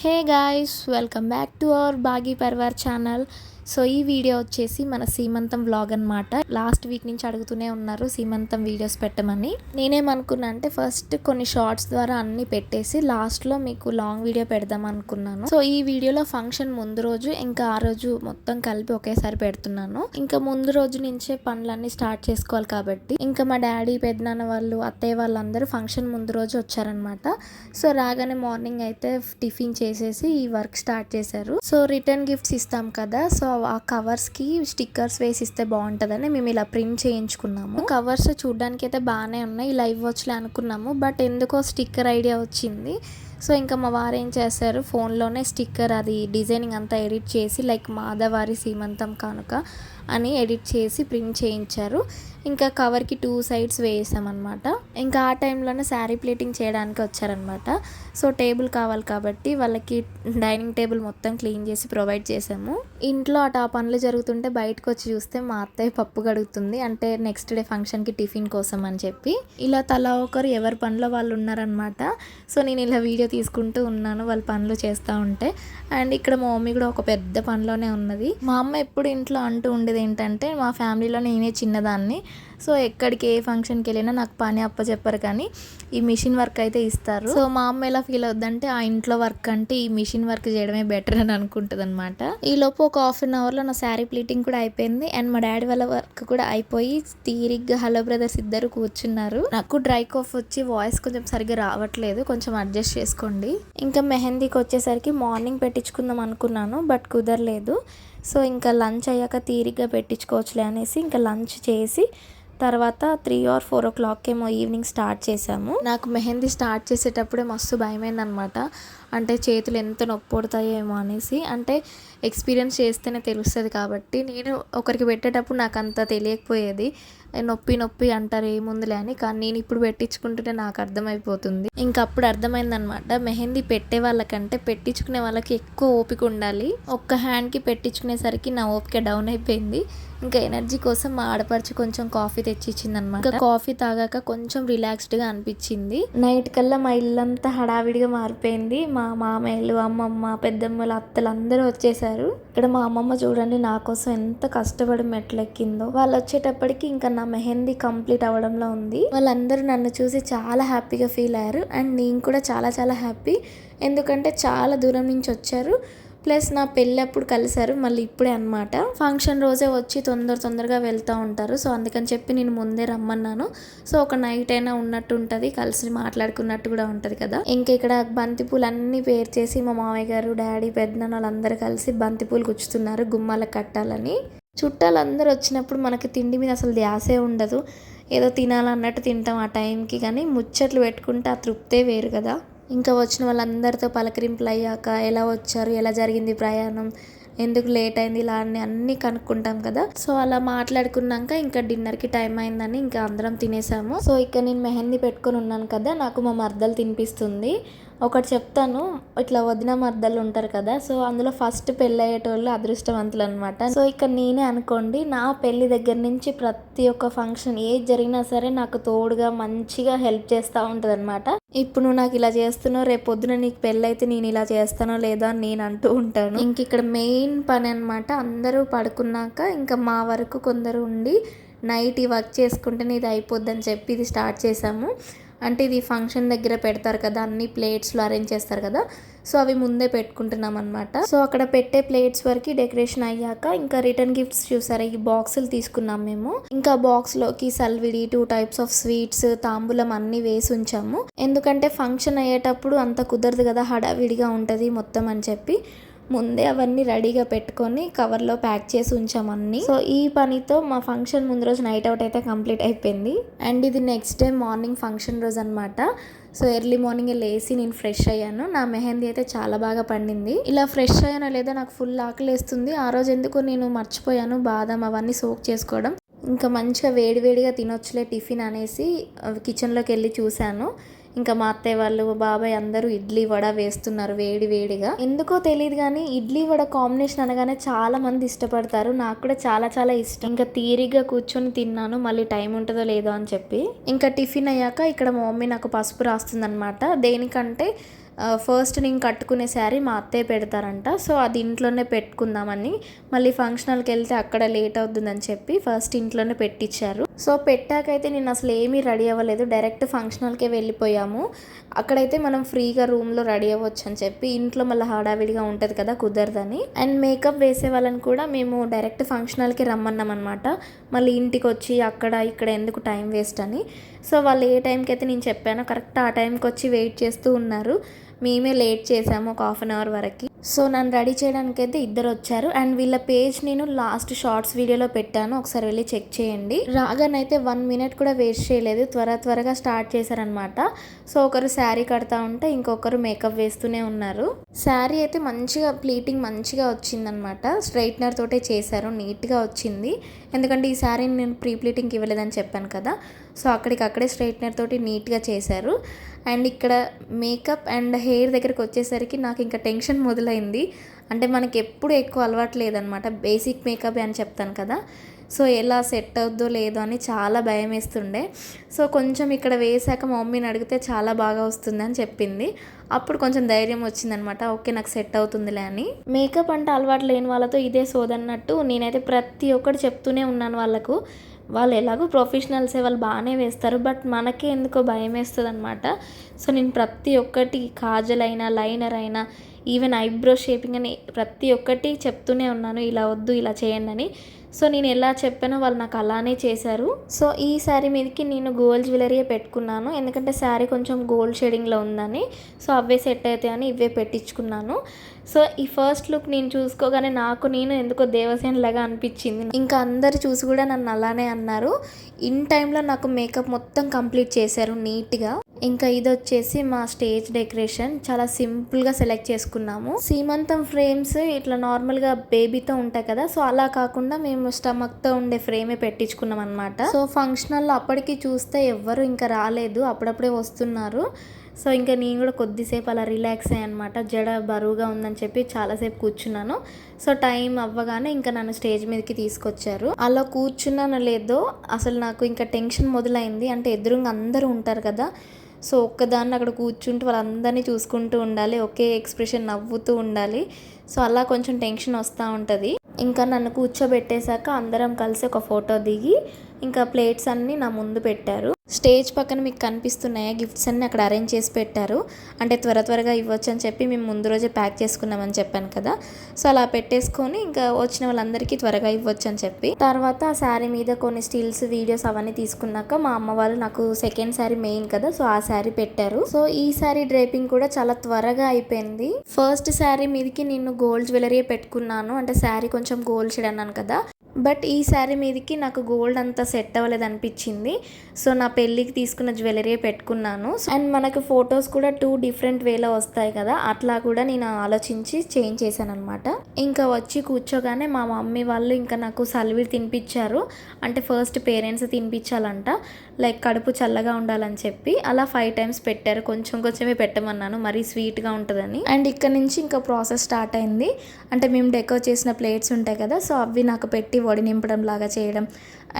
Hey guys welcome back to our Baagi Parivar channel so ఈ video వచ్చేసి మన సీమంతం వ్లాగ్ అనమాట లాస్ట్ వీక్ నుంచి అడుగుతూనే ఉన్నారు సీమంతం వీడియోస్ పెట్టమని. నేనేమనుకున్నా అంటే ఫస్ట్ కొన్ని షార్ట్స్ ద్వారా అన్ని పెట్టేసి లాస్ట్లో మీకు లాంగ్ వీడియో పెడదాం అనుకున్నాను. సో ఈ వీడియోలో ఫంక్షన్ ముందు రోజు ఇంకా ఆ రోజు మొత్తం కలిపి ఒకేసారి పెడుతున్నాను. ఇంకా ముందు రోజు నుంచే పనులన్నీ స్టార్ట్ చేసుకోవాలి కాబట్టి. ఇంకా మా డాడీ పెద్దనాన్న వాళ్ళు అత్తయ్య వాళ్ళందరూ ఫంక్షన్ ముందు రోజు వచ్చారనమాట సో రాగానే మార్నింగ్ అయితే టిఫిన్ చేసేసి ఈ వర్క్ స్టార్ట్ చేశారు. సో రిటర్న్ గిఫ్ట్స్ ఇస్తాం కదా సో ఆ కవర్స్కి స్టిక్కర్స్ వేసి ఇస్తే బాగుంటుందని మేము ఇలా ప్రింట్ చేయించుకున్నాము. కవర్స్ చూడడానికి అయితే బాగానే ఉన్నాయి. లైవ్ వాచ్లే అనుకున్నాము. బట్ ఎందుకో స్టిక్కర్ ఐడియా వచ్చింది. సో ఇంకా మా వారు ఏం చేశారు? ఫోన్లోనే స్టిక్కర్ అది డిజైనింగ్ అంతా ఎడిట్ చేసి లైక్ మాధవారి సీమంతం కానుక అని ఎడిట్ చేసి ప్రింట్ చేయించారు. ఇంకా కవర్కి టూ సైడ్స్ వేసామన్నమాట. ఇంకా ఆ టైంలోనే శారీ ప్లేటింగ్ చేయడానికి వచ్చారనమాట సో టేబుల్ కావాలి కాబట్టి వాళ్ళకి డైనింగ్ టేబుల్ మొత్తం క్లీన్ చేసి ప్రొవైడ్ చేసాము. ఇంట్లో అటు ఆ పనులు జరుగుతుంటే బయటకు వచ్చి చూస్తే మా అత్తయ్య పప్పు గడుగుతుంది అంటే నెక్స్ట్ డే ఫంక్షన్కి టిఫిన్ కోసం అని చెప్పి. ఇలా తలా ఒకరు ఎవరి పనిలో వాళ్ళు ఉన్నారనమాట సో నేను ఇలా వీడియో తీసుకుంటూ ఉన్నాను వాళ్ళ పనులు చేస్తూ ఉంటే. అండ్ ఇక్కడ మా మమ్మీ కూడా ఒక పెద్ద పనిలోనే ఉన్నది. మా అమ్మ ఎప్పుడు ఇంట్లో అంటూ ఉండేది ఏంటంటే మా ఫ్యామిలీలో నేనే చిన్నదాన్ని. సో ఎక్కడికి ఏ ఫంక్షన్కి వెళ్ళినా నాకు పని అప్పచెప్పరు కానీ ఈ మిషన్ వర్క్ అయితే ఇస్తారు. సో మా అమ్మ ఎలా ఫీల్ అవుద్దంటే ఆ ఇంట్లో వర్క్ అంటే ఈ మిషన్ వర్క్ చేయడమే బెటర్ అని అనుకుంటుంది అనమాట ఈ లోపు ఒక హాఫ్ అన్ అవర్లో నా శారీ ప్లీటింగ్ కూడా అయిపోయింది. అండ్ మా డాడీ వాళ్ళ వర్క్ కూడా అయిపోయి తీరిగ్గా హలో బ్రదర్స్ ఇద్దరు కూర్చున్నారు. నాకు డ్రై కాఫ్ వచ్చి వాయిస్ కొంచెం సరిగ్గా రావట్లేదు. కొంచెం అడ్జస్ట్ చేసుకోండి. ఇంకా మెహందీకి వచ్చేసరికి మార్నింగ్ పెట్టించుకుందాం అనుకున్నాను బట్ కుదరలేదు. సో ఇంకా లంచ్ అయ్యాక తీరిగ్గా పెట్టించుకోవచ్చులే అనేసి ఇంకా లంచ్ చేసి తర్వాత three or four o'clock ఏమో ఈవినింగ్ స్టార్ట్ చేసాము నాకు మెహందీ స్టార్ట్ చేసేటప్పుడే మస్తు భయమైంది అనమాట అంటే చేతులు ఎంత నొప్పి పడతాయేమో అనేసి అంటే ఎక్స్పీరియన్స్ చేస్తేనే తెలుస్తుంది కాబట్టి నేను ఒకరికి పెట్టేటప్పుడు నాకు అంత తెలియకపోయేది. నొప్పి నొప్పి అంటారు ఏముందిలే అని. కానీ నేను ఇప్పుడు పెట్టించుకుంటుంటే నాకు అర్థమైపోతుంది. ఇంకా అప్పుడు అర్థమైందనమాట. మెహందీ పెట్టే వాళ్ళకంటే పెట్టించుకునే వాళ్ళకి ఎక్కువ ఓపిక ఉండాలి. ఒక్క హ్యాండ్కి పెట్టించుకునేసరికి నా ఓపిక డౌన్ అయిపోయింది. ఇంకా ఎనర్జీ కోసం మా ఆడపడుచు కొంచెం కాఫీ తెచ్చి ఇచ్చిందనమాట ఇంకా కాఫీ తాగాక కొంచెం రిలాక్స్డ్గా అనిపించింది. నైట్ కల్లా మా ఇల్లంతా హడావిడిగా మారిపోయింది. మా మా మామయ్యలు అమ్మమ్మ పెద్దమ్మలు అత్తలు అందరూ వచ్చేసారు. ఇక్కడ మా అమ్మమ్మ చూడండి నా కోసం ఎంత కష్టపడి మెట్లెక్కిందో. వాళ్ళు వచ్చేటప్పటికి ఇంకా నా మెహందీ కంప్లీట్ అవ్వడంలో ఉంది. వాళ్ళందరూ నన్ను చూసి చాలా హ్యాపీగా ఫీల్ అయ్యారు. అండ్ నేను కూడా చాలా చాలా హ్యాపీ. ఎందుకంటే చాలా దూరం నుంచి వచ్చారు. ప్లస్ నా పెళ్ళి అప్పుడు కలిశారు మళ్ళీ ఇప్పుడే అనమాట ఫంక్షన్ రోజే వచ్చి తొందర తొందరగా వెళ్తూ ఉంటారు. సో అందుకని చెప్పి నేను ముందే రమ్మన్నాను. సో ఒక నైట్ అయినా ఉన్నట్టు ఉంటుంది కలిసి మాట్లాడుకున్నట్టు కూడా ఉంటుంది కదా. ఇంకా ఇక్కడ బంతిపూలు అన్నీ పేరు చేసి మా మామయ్య గారు డాడీ పెద్దనాన్న వాళ్ళందరూ కలిసి బంతిపూలు గుచ్చుతున్నారు గుమ్మాలకు కట్టాలని. చుట్టాలందరూ వచ్చినప్పుడు మనకి తిండి మీద అసలు ధ్యాసే ఉండదు. ఏదో తినాలన్నట్టు తింటాం ఆ టైంకి కానీ ముచ్చట్లు పెట్టుకుంటే ఆ తృప్తే వేరు కదా. ఇంకా వచ్చిన వాళ్ళందరితో పలకరింపులు అయ్యాక ఎలా వచ్చారు ఎలా జరిగింది ప్రయాణం ఎందుకు లేట్ అయింది ఇలా అని అన్నీ కనుక్కుంటాం కదా. సో అలా మాట్లాడుకున్నాక ఇంకా డిన్నర్కి టైం అయిందని ఇంకా అందరం తినేసాము. సో ఇక్కడ నేను మెహందీ పెట్టుకొని ఉన్నాను కదా నాకు మా మర్దలు తినిపిస్తుంది. ఒకటి చెప్తాను. ఇట్లా వదిన మర్దలు ఉంటారు కదా సో అందులో ఫస్ట్ పెళ్ళి అయ్యేటోళ్ళు అదృష్టవంతులు అనమాట సో ఇక్కడ నేనే అనుకోండి నా పెళ్ళి దగ్గర నుంచి ప్రతి ఒక్క ఫంక్షన్ ఏది జరిగినా సరే నాకు తోడుగా మంచిగా హెల్ప్ చేస్తూ ఉంటుంది అనమాట ఇప్పుడు నువ్వు నాకు ఇలా చేస్తున్నావు రేపు పొద్దున నీకు పెళ్ళైతే నేను ఇలా చేస్తానో లేదో అని నేను అంటూ ఉంటాను. ఇంక ఇక్కడ మెయిన్ పని అనమాట అందరూ పడుకున్నాక ఇంకా మా వరకు కొందరు ఉండి నైట్ ఈ వర్క్ చేసుకుంటే ఇది అయిపోద్దని చెప్పి ఇది స్టార్ట్ చేసాము అంటే ఇది ఫంక్షన్ దగ్గర పెడతారు కదా అన్ని ప్లేట్స్లో అరేంజ్ చేస్తారు కదా సో అవి ముందే పెట్టుకుంటున్నాం అనమాట సో అక్కడ పెట్టే ప్లేట్స్ వరకు డెకరేషన్ అయ్యాక ఇంకా రిటర్న్ గిఫ్ట్స్ చూసారా ఈ బాక్సులు తీసుకున్నాం మేము. ఇంకా బాక్స్లోకి సల్విడి టూ టైప్స్ ఆఫ్ స్వీట్స్ తాంబూలం అన్ని వేసి ఉంచాము. ఎందుకంటే ఫంక్షన్ అయ్యేటప్పుడు అంత కుదరదు కదా హడావిడిగా ఉంటుంది మొత్తం అని చెప్పి. ముందే అవన్నీ రెడీగా పెట్టుకొని కవర్లో ప్యాక్ చేసి ఉంచామన్నీ సో ఈ పనితో మా ఫంక్షన్ ముందు రోజు నైట్ అవుట్ అయితే కంప్లీట్ అయిపోయింది. అండ్ ఇది నెక్స్ట్ డే మార్నింగ్ ఫంక్షన్ రోజు అనమాట సో ఎర్లీ మార్నింగ్ లేసి నేను ఫ్రెష్ అయ్యాను. నా మెహందీ అయితే చాలా బాగా పండింది. ఇలా ఫ్రెష్ అయ్యానో లేదో నాకు ఫుల్ ఆకలి వేస్తుంది ఆ రోజు ఎందుకు నేను మర్చిపోయాను. బాదం అవన్నీ సోక్ చేసుకోవడం. ఇంకా మంచిగా వేడివేడిగా తినొచ్చులే టిఫిన్ అనేసి కిచెన్లోకి వెళ్ళి చూశాను. ఇంకా మా అత్తయ్య వాళ్ళు బాబాయ్ అందరూ ఇడ్లీ వడ వేస్తున్నారు వేడి వేడిగా. ఎందుకో తెలియదు కానీ ఇడ్లీ వడ కాంబినేషన్ అనగానే చాలా మంది ఇష్టపడతారు. నాకు కూడా చాలా చాలా ఇష్టం. ఇంకా తీరిగ్గా కూర్చొని తిన్నాను మళ్ళీ టైం ఉంటుందో లేదో అని చెప్పి. ఇంకా టిఫిన్ అయ్యాక ఇక్కడ మా మమ్మీ నాకు పసుపు రాస్తుందనమాట దేనికంటే ఫస్ట్ నేను కట్టుకునే శారీ మా అత్తయ్య పెడతారంట. సో అది ఇంట్లోనే పెట్టుకుందామని మళ్ళీ ఫంక్షనల్కి వెళ్తే అక్కడ లేట్ అవుతుందని చెప్పి ఫస్ట్ ఇంట్లోనే పెట్టించారు సో పెట్టాకైతే నేను అసలు ఏమీ రెడీ అవ్వలేదు. డైరెక్ట్ ఫంక్షనల్కే వెళ్ళిపోయాము. అక్కడైతే మనం ఫ్రీగా రూమ్లో రెడీ అవ్వచ్చు అని చెప్పి ఇంట్లో మళ్ళీ హడావిడిగా ఉంటుంది కదా కుదరదని. అండ్ మేకప్ వేసే వాళ్ళని కూడా మేము డైరెక్ట్ ఫంక్షనల్కి రమ్మన్నాం అనమాట మళ్ళీ ఇంటికి వచ్చి అక్కడ ఇక్కడ ఎందుకు టైం వేస్ట్ అని. సో వాళ్ళు ఏ టైంకి అయితే నేను చెప్పానో కరెక్ట్ ఆ టైంకి వచ్చి వెయిట్ చేస్తూ ఉన్నారు. మేమే లేట్ చేసాము ఒక హాఫ్ అన్ అవర్ వరకు. సో నన్ను రెడీ చేయడానికి అయితే ఇద్దరు వచ్చారు అండ్ వీళ్ళ పేజ్ నేను లాస్ట్ షార్ట్స్ వీడియోలో పెట్టాను. ఒకసారి వెళ్ళి చెక్ చేయండి. రాగానైతే వన్ మినిట్ కూడా వేస్ట్ చేయలేదు. త్వర త్వరగా స్టార్ట్ చేశారనమాట సో ఒకరు శారీ కడతా ఉంటే ఇంకొకరు మేకప్ వేస్తూనే ఉన్నారు. శారీ అయితే మంచిగా ప్లీటింగ్ మంచిగా వచ్చిందనమాట స్ట్రైట్నర్ తోటే చేశారు. నీట్గా వచ్చింది. ఎందుకంటే ఈ శారీని నేను ప్రీ ప్లీటింగ్కి ఇవ్వలేదని చెప్పాను కదా. సో అక్కడికక్కడే స్ట్రైట్నర్ తోటి నీట్గా చేశారు. అండ్ ఇక్కడ మేకప్ అండ్ హెయిర్ దగ్గరికి వచ్చేసరికి నాకు ఇంకా టెన్షన్ మొదలైంది. అంటే మనకి ఎప్పుడు ఎక్కువ అలవాటు లేదనమాట. బేసిక్ మేకప్ అని చెప్తాను కదా. సో ఎలా సెట్ అవుద్దో లేదో అని చాలా భయం వేస్తుండే. సో కొంచెం ఇక్కడ వేసాక మా మమ్మీని అడిగితే చాలా బాగా వస్తుంది అని చెప్పింది. అప్పుడు కొంచెం ధైర్యం వచ్చిందనమాట. ఓకే నాకు సెట్ అవుతుందిలే అని. మేకప్ అంటే అలవాటు లేని వాళ్ళతో ఇదే సోదన్నట్టు నేనైతే ప్రతి ఒక్కటి చెప్తూనే ఉన్నాను వాళ్ళకు. వాళ్ళు ఎలాగో ప్రొఫెషనల్సే వాళ్ళు బాగానే వేస్తారు బట్ మనకే ఎందుకో భయం వేస్తుంది అనమాట సో నేను ప్రతి ఒక్కటి కాజల్ అయినా లైనర్ అయినా ఈవెన్ ఐబ్రో షేపింగ్ అని ప్రతి ఒక్కటి చెప్తూనే ఉన్నాను ఇలా వద్దు ఇలా చేయండి అని. సో నేను ఎలా చెప్పానో వాళ్ళు నాకు అలానే చేశారు. సో ఈ శారీ మీదకి నేను గోల్డ్ జ్యువెలరీయే పెట్టుకున్నాను. ఎందుకంటే శారీ కొంచెం గోల్డ్ షేడింగ్లో ఉందని. సో అవే సెట్ అవుతాయని ఇవే పెట్టించుకున్నాను. సో ఈ ఫస్ట్ లుక్ నేను చూసుకోగానే నాకు నేను ఎందుకో దేవసేనలాగా అనిపించింది. ఇంకా అందరు చూసి కూడా నన్ను అలానే అన్నారు. ఇన్ టైంలో నాకు మేకప్ మొత్తం కంప్లీట్ చేశారు నీట్గా. ఇంకా ఇది వచ్చేసి మా స్టేజ్ డెకరేషన్. చాలా సింపుల్గా సెలెక్ట్ చేసుకున్నాము. సీమంతం ఫ్రేమ్స్ ఇట్లా నార్మల్గా బేబీతో ఉంటాయి కదా సో అలా కాకుండా మేము స్టమక్తో ఉండే ఫ్రేమే పెట్టించుకున్నాం అనమాట సో ఫంక్షనల్లో అప్పటికి చూస్తే ఎవ్వరు ఇంకా రాలేదు అప్పుడప్పుడే వస్తున్నారు. సో ఇంకా నేను కూడా కొద్దిసేపు అలా రిలాక్స్ అయ్యాను అనమాట జడ బరువుగా ఉందని చెప్పి చాలాసేపు కూర్చున్నాను. సో టైం అవ్వగానే ఇంకా నన్ను స్టేజ్ మీదకి తీసుకొచ్చారు. అలా కూర్చున్నానో లేదో అసలు నాకు ఇంకా టెన్షన్ మొదలైంది. అంటే ఎదురుగా అందరూ ఉంటారు కదా సో ఒక్కదాన్ని అక్కడ కూర్చుంటూ వాళ్ళందరినీ చూసుకుంటూ ఉండాలి ఒకే ఎక్స్ప్రెషన్ నవ్వుతూ ఉండాలి. సో అలా కొంచెం టెన్షన్ వస్తూ ఉంటుంది. ఇంకా నన్ను కూర్చోబెట్టేశాక అందరం కలిసి ఒక ఫోటో దిగి ఇంకా ప్లేట్స్ అన్నీ నా ముందు పెట్టారు. స్టేజ్ పక్కన మీకు కనిపిస్తున్నాయా? గిఫ్ట్స్ అన్ని అక్కడ అరేంజ్ చేసి పెట్టారు. అంటే త్వర త్వరగా ఇవ్వచ్చు అని చెప్పి మేము ముందు రోజే ప్యాక్ చేసుకున్నామని చెప్పాను కదా. సో అలా పెట్టేసుకొని ఇంకా వచ్చిన వాళ్ళందరికీ త్వరగా ఇవ్వచ్చు అని చెప్పి. తర్వాత ఆ శారీ మీద కొన్ని స్టిల్స్ వీడియోస్ అవన్నీ తీసుకున్నాక మా అమ్మ వాళ్ళు నాకు సెకండ్ శారీ మెయిన్ కదా సో ఆ శారీ పెట్టారు. సో ఈ శారీ డ్రైపింగ్ కూడా చాలా త్వరగా అయిపోయింది. ఫస్ట్ శారీ మీదకి నేను గోల్డ్ జ్యువెలరీ పెట్టుకున్నాను. అంటే శారీ కొంచెం గోల్డ్ షేడ్ అన్నాను కదా. బట్ ఈ శారీ మీదకి నాకు గోల్డ్ అంతా సెట్ అవ్వలేదు అనిపించింది సో నా పెళ్ళికి తీసుకున్న జ్యువెలరీ పెట్టుకున్నాను. అండ్ మనకు ఫొటోస్ కూడా టూ డిఫరెంట్ వేలో వస్తాయి కదా అట్లా కూడా నేను ఆలోచించి చేంజ్ చేశాను అనమాట ఇంకా వచ్చి కూర్చోగానే మా మమ్మీ వాళ్ళు ఇంకా నాకు సల్వీర్ తినిపించారు. అంటే ఫస్ట్ పేరెంట్స్ తినిపించాలంట. లైక్ కడుపు చల్లగా ఉండాలని చెప్పి అలా ఫైవ్ టైమ్స్ పెట్టారు. కొంచెం కొంచెమే పెట్టమన్నాను మరీ స్వీట్గా ఉంటుందని. అండ్ ఇక్కడ నుంచి ఇంకా ప్రాసెస్ స్టార్ట్ అయింది. అంటే మేము డెకో చేసిన ప్లేట్స్ ఉంటాయి కదా సో అవి నాకు పెట్టి వడి నింపడం లాగా చేయడం.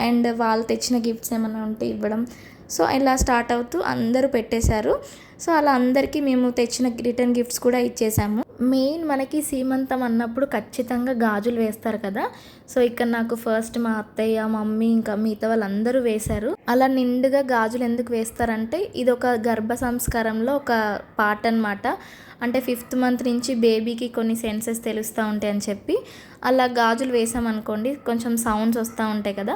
అండ్ వాళ్ళు తెచ్చిన గిఫ్ట్స్ ఏమైనా ఉంటే ఇవ్వడం. సో ఇలా స్టార్ట్ అవుతూ అందరూ పెట్టేశారు. సో అలా అందరికీ మేము తెచ్చిన రిటర్న్ గిఫ్ట్స్ కూడా ఇచ్చేసాము. మెయిన్ మనకి సీమంతం అన్నప్పుడు ఖచ్చితంగా గాజులు వేస్తారు కదా. సో ఇక్కడ నాకు ఫస్ట్ మా అత్తయ్య మమ్మీ ఇంకా మిగతా వాళ్ళందరూ వేశారు. అలా నిండుగా గాజులు ఎందుకు వేస్తారంటే ఇది ఒక గర్భ సంస్కారంలో ఒక పార్ట్ అనమాట అంటే ఫిఫ్త్ మంత్ నుంచి బేబీకి కొన్ని సెన్సెస్ తెలుస్తూ ఉంటాయి అని చెప్పి అలా గాజులు వేసామనుకోండి కొంచెం సౌండ్స్ వస్తూ ఉంటాయి కదా.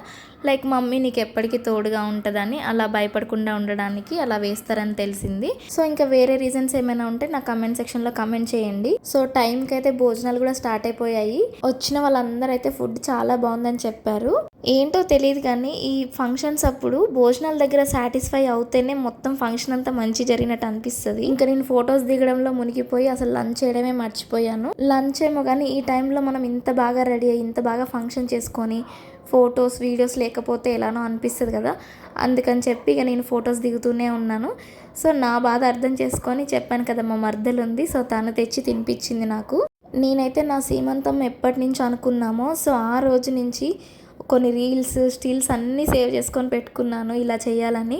లైక్ మమ్మీ నీకు ఎప్పటికీ తోడుగా ఉంటుందని అలా భయపడకుండా ఉండడానికి అలా వేస్తారని తెలిసింది. సో ఇంకా వేరే రీజన్స్ ఏమైనా ఉంటే నా కమెంట్ సెక్షన్లో కమెంట్ చేయండి. సో టైంకి అయితే భోజనాలు కూడా స్టార్ట్ అయిపోయాయి. వచ్చిన వాళ్ళందరూ అయితే ఫుడ్ చాలా బాగుందని చెప్పారు. ఏంటో తెలియదు కానీ ఈ ఫంక్షన్స్ అప్పుడు భోజనాల దగ్గర సాటిస్ఫై అవుతేనే మొత్తం ఫంక్షన్ అంతా మంచి జరిగినట్టు అనిపిస్తుంది. ఇంకా నేను ఫొటోస్ దిగడంలో మునిగిపోయి అసలు లంచ్ చేయడమే మర్చిపోయాను. లంచ్ ఏమో కానీ ఈ టైంలో మనం ఇంత బాగా రెడీ అయ్యి ఇంత బాగా ఫంక్షన్ చేసుకొని ఫొటోస్ వీడియోస్ లేకపోతే ఎలానో అనిపిస్తుంది కదా. అందుకని చెప్పి ఇక నేను ఫొటోస్ దిగుతూనే ఉన్నాను. సో నా బాధ అర్థం చేసుకొని చెప్పాను కదా మా మర్దలు ఉంది. సో తను తెచ్చి తినిపించింది నాకు. నేనైతే నా సీమంతం ఎప్పటి నుంచి అనుకున్నామో సో ఆ రోజు నుంచి కొన్ని రీల్స్ స్టిల్స్ అన్నీ సేవ్ చేసుకొని పెట్టుకున్నాను ఇలా చేయాలని.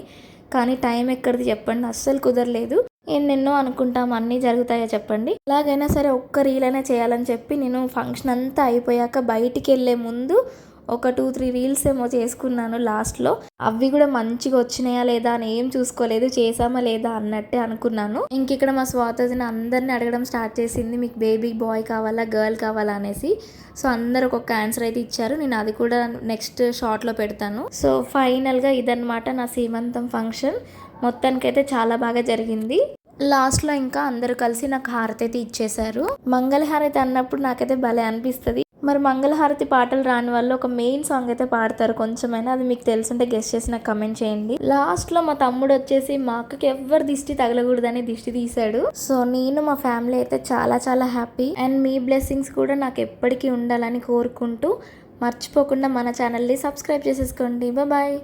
కానీ టైం ఎక్కడిది చెప్పండి అస్సలు కుదరలేదు. ఎన్నెన్నో అనుకుంటాం అన్నీ జరుగుతాయో చెప్పండి. ఎలాగైనా సరే ఒక్క రీల్ అయినా చేయాలని చెప్పి నేను ఫంక్షన్ అంతా అయిపోయాక బయటికి వెళ్ళే ముందు ఒక టూ త్రీ రీల్స్ ఏమో చేసుకున్నాను లాస్ట్లో. అవి కూడా మంచిగా వచ్చినాయా లేదా అని ఏం చూసుకోలేదు చేసామా లేదా అన్నట్టే అనుకున్నాను. ఇంక ఇక్కడ మా స్వాతజిని అందరిని అడగడం స్టార్ట్ చేసింది మీకు బేబీ బాయ్ కావాలా గర్ల్ కావాలా? అనేసి. సో అందరు ఒక్కొక్క ఆన్సర్ అయితే ఇచ్చారు. నేను అది కూడా నెక్స్ట్ షార్ట్లో పెడతాను. సో ఫైనల్గా ఇదన్నమాట నా సీమంతం ఫంక్షన్ మొత్తానికైతే చాలా బాగా జరిగింది. లాస్ట్లో ఇంకా అందరూ కలిసి నాకు హారతి అయితే ఇచ్చేశారు. మంగళహారతి అన్నప్పుడు నాకైతే భలే అనిపిస్తుంది. మరి మంగళహారతి పాటలు రాని వాళ్ళు ఒక మెయిన్ సాంగ్ అయితే పాడతారు కొంచెమైనా. అది మీకు తెలుసుంటే గెస్ట్ చేసి నాకు కమెంట్ చేయండి. లాస్ట్లో మా తమ్ముడు వచ్చేసి మా అక్కకి ఎవ్వరు దిష్టి తగలకూడదని దిష్టి తీశాడు. సో నేను మా ఫ్యామిలీ అయితే చాలా చాలా హ్యాపీ అండ్ మీ బ్లెస్సింగ్స్ కూడా నాకు ఎప్పటికీ ఉండాలని కోరుకుంటూ మర్చిపోకుండా మన ఛానల్ని సబ్స్క్రైబ్ చేసేసుకోండి. బాయ్